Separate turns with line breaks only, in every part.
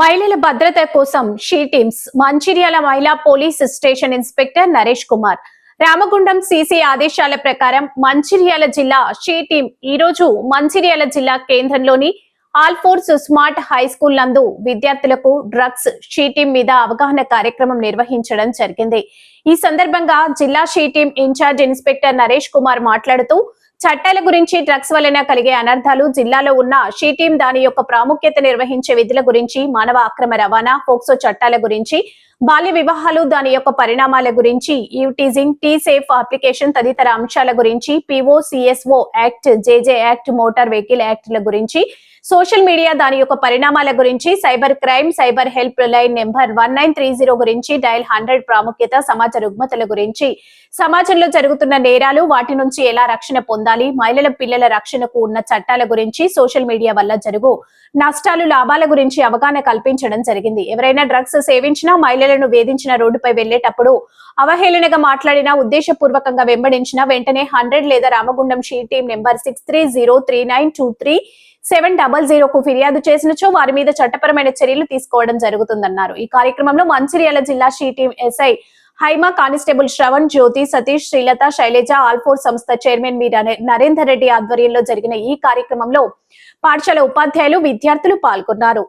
మహిళల భద్రత కోసం షీ టీమ్స్ మంచిర్యాల మహిళా police station inspector Naresh Kumar. Ramagundam CC ఆదేశాల ప్రకారం మంచిర్యాల జిల్లా షీ టీమ్ ఈ రోజు మంచిర్యాల జిల్లా కేంద్రంలోని ఆల్ఫోర్స్ స్మార్ట్ హై స్కూల్ నందు విద్యార్థులకు డ్రగ్స్ షీ టీం మీద అవగాహన కార్యక్రమం నిర్వహించడం జరిగింది. ఈ సందర్భంగా జిల్లా she team in charge inspector Naresh Kumar మాట్లాడుతూ చట్టాల గురించి డ్రగ్స్ వలన కలిగే అనర్థాలు జిల్లాలో ఉన్న షీటీం దాని యొక్క ప్రాముఖ్యత నిర్వహించే విధుల గురించి మానవ అక్రమ రవాణా పోక్సో చట్టాల గురించి బాల్య వివాహాలు దాని యొక్క పరిణామాల గురించి యూటీజింగ్ టీ సేఫ్ అప్లికేషన్ తదితర అంశాల గురించి PO CSO act JJ act motor vehicle యాక్ట్ల గురించి సోషల్ మీడియా దాని యొక్క పరిణామాల గురించి cyber crime cyber help line number one nine three zero గురించి డైల్ హండ్రెడ్ ప్రాముఖ్యత సమాజ రుగ్మతల గురించి. సమాజంలో జరుగుతున్న నేరాలు వాటి నుంచి ఎలా రక్షణ పొందాలి మహిళల పిల్లల రక్షణకు ఉన్న చట్టాల గురించి సోషల్ మీడియా వల్ల జరుగు నష్టాలు లాభాల గురించి అవగాహన కల్పించడం జరిగింది. ఎవరైనా డ్రగ్స్ సేవించినా మహిళలను వేధించిన రోడ్డుపై వెళ్ళేటప్పుడు అవహేళనగా మాట్లాడినా ఉద్దేశపూర్వకంగా వెంబడించిన వెంటనే హండ్రెడ్ లేదా Ramagundam she team number six three zero three nine two three seven double జీరోకు ఫిర్యాదు చేసినచో వారి మీద చట్టపరమైన చర్యలు తీసుకోవడం జరుగుతుందన్నారు. ఈ కార్యక్రమంలో మంచిర్యాల జిల్లా city SI Haima constable Shravan Jyothi Satish Srilatha Shailaja Alphores సంస్థ చైర్మన్ మీ నరేందర్ రెడ్డి ఆధ్వర్యంలో జరిగిన ఈ కార్యక్రమంలో పాఠశాల ఉపాధ్యాయులు విద్యార్థులు పాల్గొన్నారు.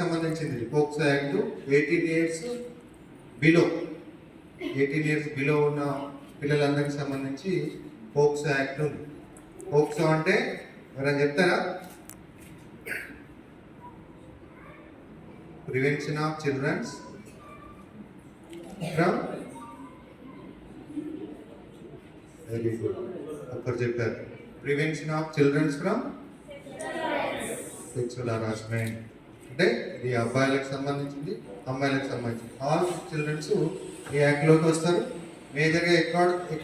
సంబంధించింది. POCSO act eighteen years below eighteen years below ఉన్న పిల్లలందరికి సంబంధించి పోక్సో యాక్ట్ ఉంది. పోక్సో అంటే ఎవరైనా చెప్తారా? Prevention of childrens from very good. ఒకరు చెప్పారు. Prevention of childrens from sexual harassment అంటే ఇది అబ్బాయిలకు సంబంధించింది అమ్మాయిలకు సంబంధించింది. ఆల్ చిల్డ్రన్స్ ఈ యాక్ట్లోకి వస్తారు? మేజర్గా ఎక్కువ ఎక్కువ